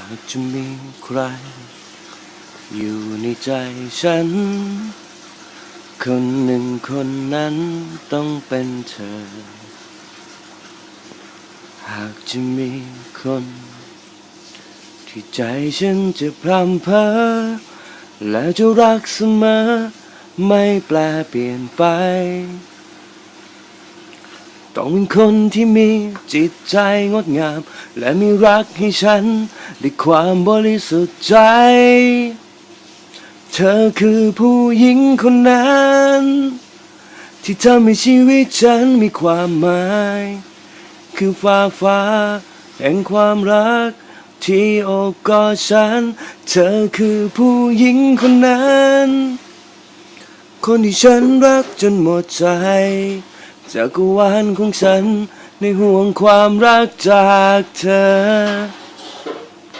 ากจะมีใคร อยู่ในใจฉัน คนหนึ่งคนนั้นต้องเป็นเธอ หากจะมีคน ที่ใจฉันจะพร่ำเพ้อและจะรักเสมอ ไม่แปลเปลี่ยนไป ต้องเป็นคนที่มีจิตใจงดงาม และมีรักให้ฉันด้วยความบริสุทธิ์ใจ เธอคือผู้หญิงคนนั้น ที่ทำให้ชีวิตฉันมีความหมาย คือฟ้าฟ้า แห่งความรัก ที่โอบกอดฉัน เธอคือผู้หญิงคนนั้น คนที่ฉันรักจนหมดใจ จักรวาลของฉันในห่วงความรักจากเธอ